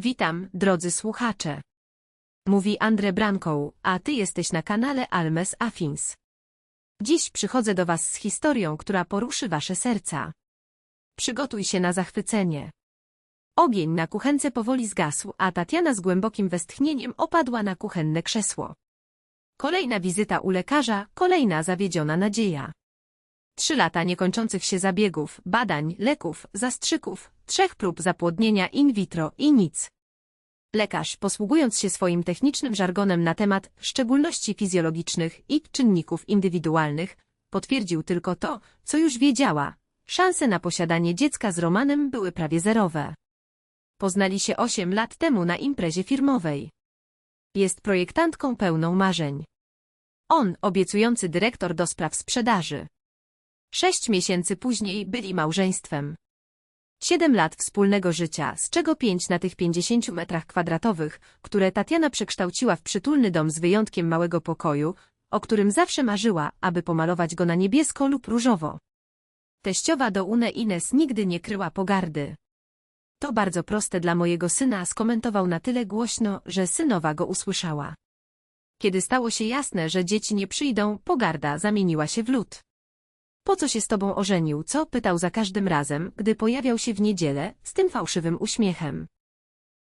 Witam, drodzy słuchacze. Mówi Andre Brankow, a ty jesteś na kanale Almes Affins. Dziś przychodzę do was z historią, która poruszy wasze serca. Przygotuj się na zachwycenie. Ogień na kuchence powoli zgasł, a Tatiana z głębokim westchnieniem opadła na kuchenne krzesło. Kolejna wizyta u lekarza, kolejna zawiedziona nadzieja. Trzy lata niekończących się zabiegów, badań, leków, zastrzyków, trzech prób zapłodnienia in vitro i nic. Lekarz, posługując się swoim technicznym żargonem na temat szczególności fizjologicznych i czynników indywidualnych, potwierdził tylko to, co już wiedziała. Szanse na posiadanie dziecka z Romanem były prawie zerowe. Poznali się osiem lat temu na imprezie firmowej. Jest projektantką pełną marzeń. On, obiecujący dyrektor do spraw sprzedaży. Sześć miesięcy później byli małżeństwem. Siedem lat wspólnego życia, z czego pięć na tych pięćdziesięciu metrach kwadratowych, które Tatiana przekształciła w przytulny dom z wyjątkiem małego pokoju, o którym zawsze marzyła, aby pomalować go na niebiesko lub różowo. Teściowa do Une Ines nigdy nie kryła pogardy. To bardzo proste dla mojego syna, skomentował na tyle głośno, że synowa go usłyszała. Kiedy stało się jasne, że dzieci nie przyjdą, pogarda zamieniła się w lód. Po co się z tobą ożenił, co? pytał za każdym razem, gdy pojawiał się w niedzielę, z tym fałszywym uśmiechem.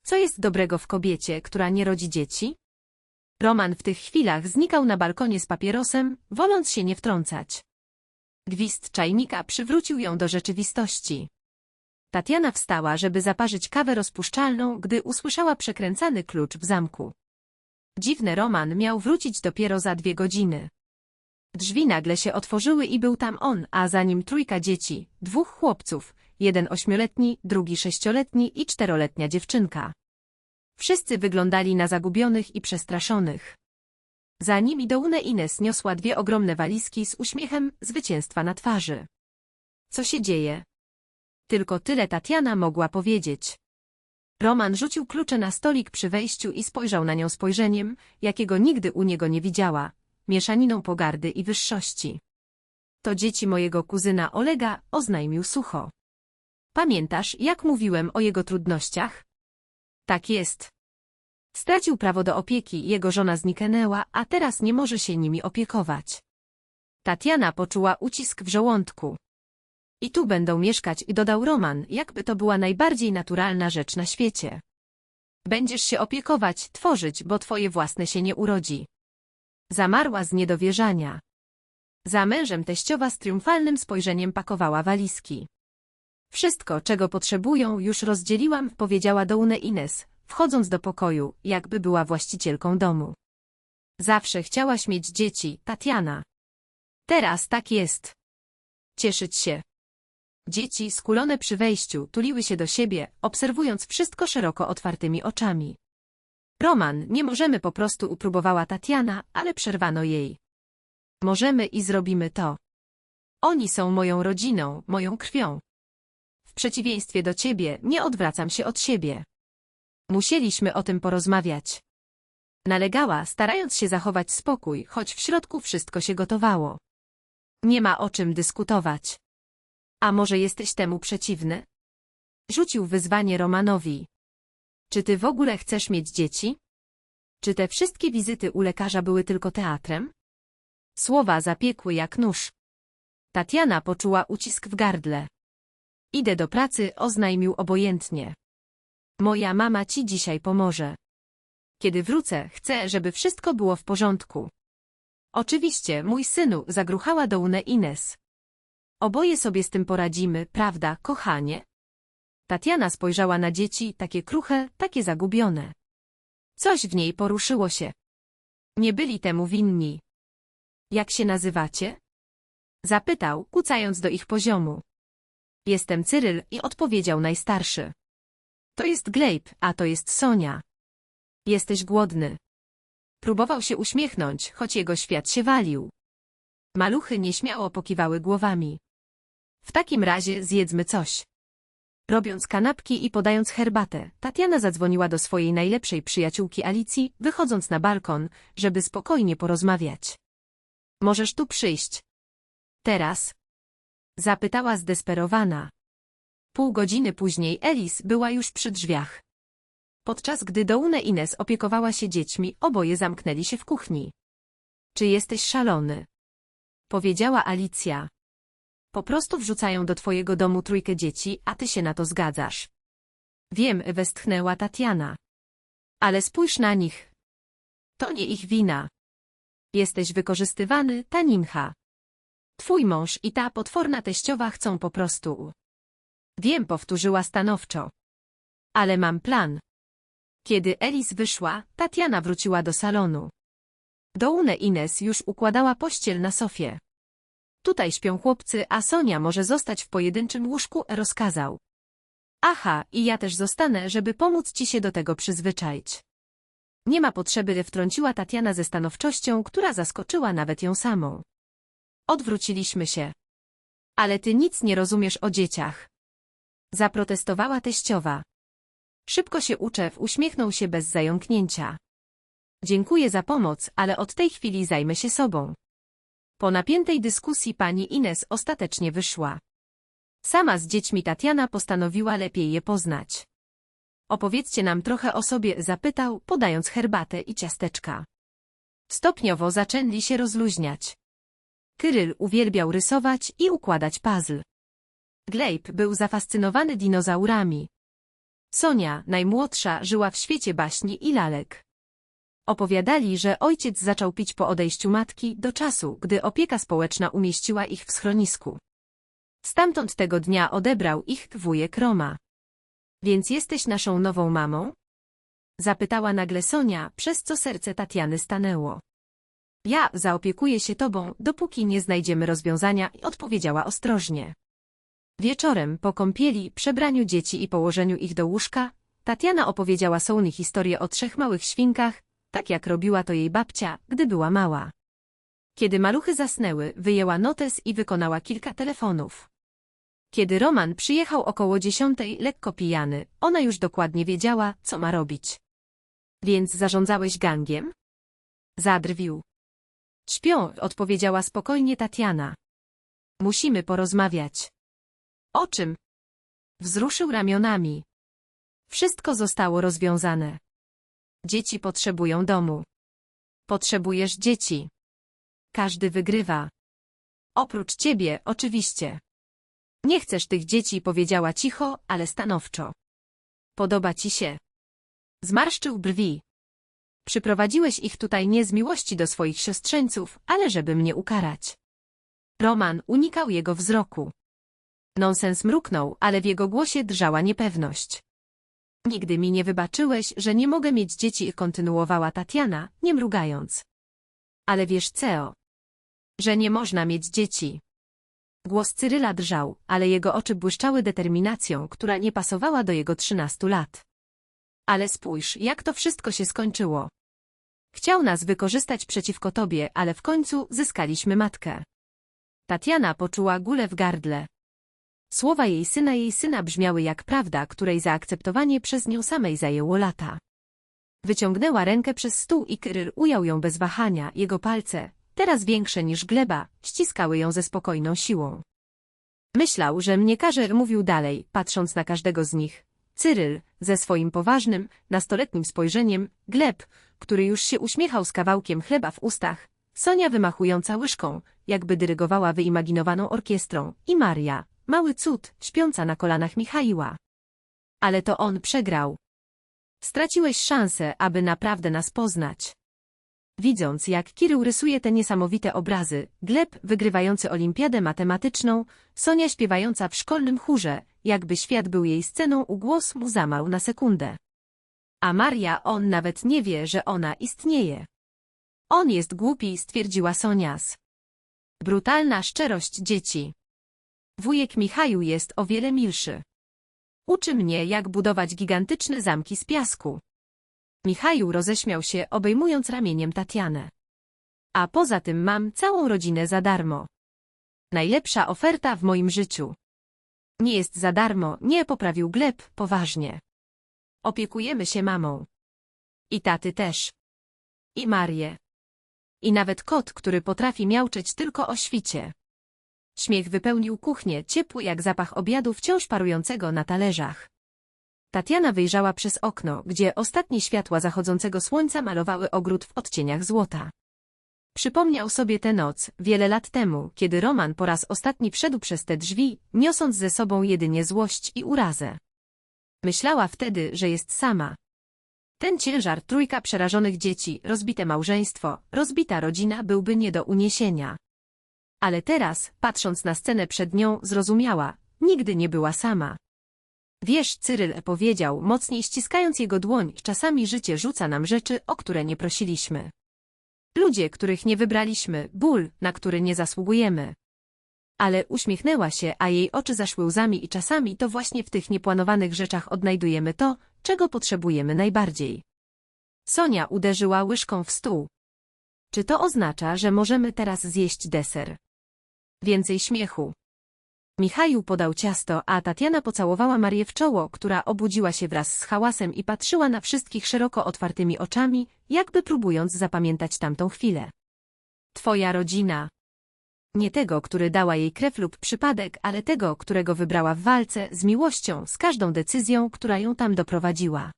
Co jest dobrego w kobiecie, która nie rodzi dzieci? Roman w tych chwilach znikał na balkonie z papierosem, woląc się nie wtrącać. Gwizd czajnika przywrócił ją do rzeczywistości. Tatiana wstała, żeby zaparzyć kawę rozpuszczalną, gdy usłyszała przekręcany klucz w zamku. Dziwny Roman miał wrócić dopiero za dwie godziny. Drzwi nagle się otworzyły i był tam on, a za nim trójka dzieci, dwóch chłopców, jeden ośmioletni, drugi sześcioletni i czteroletnia dziewczynka. Wszyscy wyglądali na zagubionych i przestraszonych. Za nimi Doune Ines niosła dwie ogromne walizki z uśmiechem zwycięstwa na twarzy. Co się dzieje? Tylko tyle Tatiana mogła powiedzieć. Roman rzucił klucze na stolik przy wejściu i spojrzał na nią spojrzeniem, jakiego nigdy u niego nie widziała, mieszaniną pogardy i wyższości. To dzieci mojego kuzyna Olega, oznajmił sucho. Pamiętasz, jak mówiłem o jego trudnościach? Tak jest. Stracił prawo do opieki, jego żona zniknęła, a teraz nie może się nimi opiekować. Tatiana poczuła ucisk w żołądku. I tu będą mieszkać, dodał Roman, jakby to była najbardziej naturalna rzecz na świecie. Będziesz się opiekować, tworzyć, bo twoje własne się nie urodzi. Zamarła z niedowierzania. Za mężem teściowa z triumfalnym spojrzeniem pakowała walizki. Wszystko, czego potrzebują, już rozdzieliłam, powiedziała Doune Ines, wchodząc do pokoju, jakby była właścicielką domu. Zawsze chciałaś mieć dzieci, Tatiana. Teraz tak jest. Cieszyć się. Dzieci, skulone przy wejściu, tuliły się do siebie, obserwując wszystko szeroko otwartymi oczami. Roman, nie możemy po prostu upróbowała Tatiana, ale przerwano jej. Możemy i zrobimy to. Oni są moją rodziną, moją krwią. W przeciwieństwie do ciebie, nie odwracam się od siebie. Musieliśmy o tym porozmawiać. Nalegała, starając się zachować spokój, choć w środku wszystko się gotowało. Nie ma o czym dyskutować. A może jesteś temu przeciwny? Rzucił wyzwanie Romanowi. Czy ty w ogóle chcesz mieć dzieci? Czy te wszystkie wizyty u lekarza były tylko teatrem? Słowa zapiekły jak nóż. Tatiana poczuła ucisk w gardle. Idę do pracy, oznajmił obojętnie. Moja mama ci dzisiaj pomoże. Kiedy wrócę, chcę, żeby wszystko było w porządku. Oczywiście, mój synu, zagruchała do Ines. Oboje sobie z tym poradzimy, prawda, kochanie? Tatiana spojrzała na dzieci, takie kruche, takie zagubione. Coś w niej poruszyło się. Nie byli temu winni. Jak się nazywacie? Zapytał, kucając do ich poziomu. Jestem Cyryl i odpowiedział najstarszy. To jest Glejb, a to jest Sonia. Jesteś głodny. Próbował się uśmiechnąć, choć jego świat się walił. Maluchy nieśmiało pokiwały głowami. W takim razie zjedzmy coś. Robiąc kanapki i podając herbatę, Tatiana zadzwoniła do swojej najlepszej przyjaciółki Alicji, wychodząc na balkon, żeby spokojnie porozmawiać. Możesz tu przyjść. Teraz? Zapytała zdesperowana. Pół godziny później Elis była już przy drzwiach. Podczas gdy Doune Ines opiekowała się dziećmi, oboje zamknęli się w kuchni. Czy jesteś szalony? Powiedziała Alicja. Po prostu wrzucają do twojego domu trójkę dzieci, a ty się na to zgadzasz. Wiem, westchnęła Tatiana. Ale spójrz na nich. To nie ich wina. Jesteś wykorzystywany, Tanincha. Twój mąż i ta potworna teściowa chcą po prostu. Wiem, powtórzyła stanowczo. Ale mam plan. Kiedy Elis wyszła, Tatiana wróciła do salonu. Doune Ines już układała pościel na sofie. Tutaj śpią chłopcy, a Sonia może zostać w pojedynczym łóżku, rozkazał. Aha, i ja też zostanę, żeby pomóc ci się do tego przyzwyczaić. Nie ma potrzeby, wtrąciła Tatiana ze stanowczością, która zaskoczyła nawet ją samą. Odwróciliśmy się. Ale ty nic nie rozumiesz o dzieciach. Zaprotestowała teściowa. Szybko się uczę, uśmiechnął się bez zająknięcia. Dziękuję za pomoc, ale od tej chwili zajmę się sobą. Po napiętej dyskusji pani Ines ostatecznie wyszła. Sama z dziećmi Tatiana postanowiła lepiej je poznać. Opowiedzcie nam trochę o sobie, zapytał, podając herbatę i ciasteczka. Stopniowo zaczęli się rozluźniać. Kyryl uwielbiał rysować i układać puzzle. Glejb był zafascynowany dinozaurami. Sonia, najmłodsza, żyła w świecie baśni i lalek. Opowiadali, że ojciec zaczął pić po odejściu matki do czasu, gdy opieka społeczna umieściła ich w schronisku. Stamtąd tego dnia odebrał ich wujek Roma. Więc jesteś naszą nową mamą? Zapytała nagle Sonia, przez co serce Tatiany stanęło. Ja zaopiekuję się tobą, dopóki nie znajdziemy rozwiązania, odpowiedziała ostrożnie. Wieczorem, po kąpieli, przebraniu dzieci i położeniu ich do łóżka, Tatiana opowiedziała Sony historię o trzech małych świnkach, tak jak robiła to jej babcia, gdy była mała. Kiedy maluchy zasnęły, wyjęła notes i wykonała kilka telefonów. Kiedy Roman przyjechał około dziesiątej, lekko pijany, ona już dokładnie wiedziała, co ma robić. Więc zarządzałeś gangiem? Zadrwił. Śpią, odpowiedziała spokojnie Tatiana. Musimy porozmawiać. O czym? Wzruszył ramionami. Wszystko zostało rozwiązane. Dzieci potrzebują domu. Potrzebujesz dzieci. Każdy wygrywa. Oprócz ciebie, oczywiście. Nie chcesz tych dzieci, powiedziała cicho, ale stanowczo. Podoba ci się. Zmarszczył brwi. Przyprowadziłeś ich tutaj nie z miłości do swoich siostrzeńców, ale żeby mnie ukarać. Roman unikał jego wzroku. Nonsens mruknął, ale w jego głosie drżała niepewność. Nigdy mi nie wybaczyłeś, że nie mogę mieć dzieci, kontynuowała Tatiana, nie mrugając. Ale wiesz, Ceo, że nie można mieć dzieci. Głos Cyryla drżał, ale jego oczy błyszczały determinacją, która nie pasowała do jego trzynastu lat. Ale spójrz, jak to wszystko się skończyło. Chciał nas wykorzystać przeciwko tobie, ale w końcu zyskaliśmy matkę. Tatiana poczuła gulę w gardle. Słowa jej syna jej syna brzmiały jak prawda, której zaakceptowanie przez nią samej zajęło lata. Wyciągnęła rękę przez stół i Kryl ujął ją bez wahania, jego palce, teraz większe niż gleba, ściskały ją ze spokojną siłą. Myślał, że mnie każe, mówił dalej, patrząc na każdego z nich. Cyryl, ze swoim poważnym, nastoletnim spojrzeniem, Gleb, który już się uśmiechał z kawałkiem chleba w ustach, Sonia wymachująca łyżką, jakby dyrygowała wyimaginowaną orkiestrą, i Maria, mały cud, śpiąca na kolanach Michaiła. Ale to on przegrał. Straciłeś szansę, aby naprawdę nas poznać. Widząc, jak Kirył rysuje te niesamowite obrazy, Gleb wygrywający olimpiadę matematyczną, Sonia śpiewająca w szkolnym chórze, jakby świat był jej sceną, głos mu zamarł na sekundę. A Maria, on nawet nie wie, że ona istnieje. On jest głupi, stwierdziła Sonias. Brutalna szczerość dzieci. Wujek Michaju jest o wiele milszy. Uczy mnie, jak budować gigantyczne zamki z piasku. Michaju roześmiał się, obejmując ramieniem Tatianę. A poza tym mam całą rodzinę za darmo. Najlepsza oferta w moim życiu. Nie jest za darmo, nie poprawił Gleb, poważnie. Opiekujemy się mamą. I taty też. I Marię. I nawet kot, który potrafi miauczeć tylko o świcie. Śmiech wypełnił kuchnię, ciepły jak zapach obiadu wciąż parującego na talerzach. Tatiana wyjrzała przez okno, gdzie ostatnie światła zachodzącego słońca malowały ogród w odcieniach złota. Przypomniał sobie tę noc, wiele lat temu, kiedy Roman po raz ostatni wszedł przez te drzwi, niosąc ze sobą jedynie złość i urazę. Myślała wtedy, że jest sama. Ten ciężar trójka przerażonych dzieci, rozbite małżeństwo, rozbita rodzina byłby nie do uniesienia. Ale teraz, patrząc na scenę przed nią, zrozumiała, nigdy nie była sama. Wiesz, Cyryl powiedział, mocniej ściskając jego dłoń, czasami życie rzuca nam rzeczy, o które nie prosiliśmy. Ludzie, których nie wybraliśmy, ból, na który nie zasługujemy. Ale uśmiechnęła się, a jej oczy zaszły łzami i czasami to właśnie w tych nieplanowanych rzeczach odnajdujemy to, czego potrzebujemy najbardziej. Sonia uderzyła łyżką w stół. Czy to oznacza, że możemy teraz zjeść deser? Więcej śmiechu. Michaju podał ciasto, a Tatiana pocałowała Marię w czoło, która obudziła się wraz z hałasem i patrzyła na wszystkich szeroko otwartymi oczami, jakby próbując zapamiętać tamtą chwilę. Twoja rodzina. Nie tego, który dała jej krew lub przypadek, ale tego, którego wybrała w walce, z miłością, z każdą decyzją, która ją tam doprowadziła.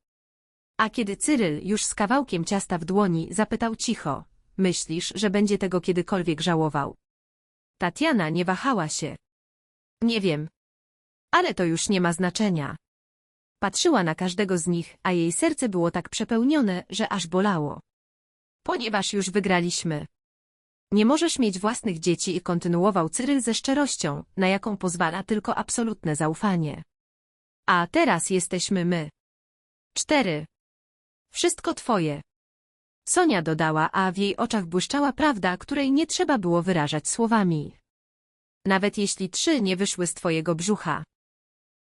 A kiedy Cyryl, już z kawałkiem ciasta w dłoni, zapytał cicho, myślisz, że będzie tego kiedykolwiek żałował? Tatiana nie wahała się. Nie wiem. Ale to już nie ma znaczenia. Patrzyła na każdego z nich, a jej serce było tak przepełnione, że aż bolało. Ponieważ już wygraliśmy. Nie możesz mieć własnych dzieci i kontynuował Cyryl ze szczerością, na jaką pozwala tylko absolutne zaufanie. A teraz jesteśmy my. Cztery. Wszystko twoje. Sonia dodała, a w jej oczach błyszczała prawda, której nie trzeba było wyrażać słowami. Nawet jeśli trzy nie wyszły z twojego brzucha.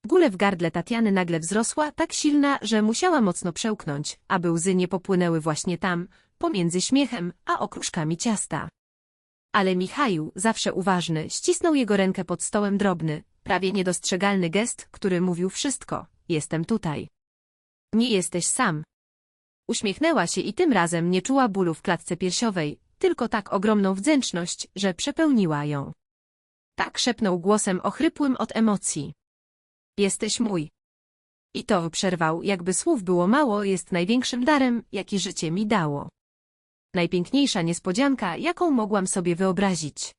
Gule w gardle Tatiany nagle wzrosła, tak silna, że musiała mocno przełknąć, aby łzy nie popłynęły właśnie tam, pomiędzy śmiechem a okruszkami ciasta. Ale Michaju, zawsze uważny, ścisnął jego rękę pod stołem drobny, prawie niedostrzegalny gest, który mówił wszystko. Jestem tutaj. Nie jesteś sam. Uśmiechnęła się i tym razem nie czuła bólu w klatce piersiowej, tylko tak ogromną wdzięczność, że przepełniła ją. Tak szepnął głosem ochrypłym od emocji. Jesteś mój. I to przerwał, jakby słów było mało, jest największym darem, jaki życie mi dało. Najpiękniejsza niespodzianka, jaką mogłam sobie wyobrazić.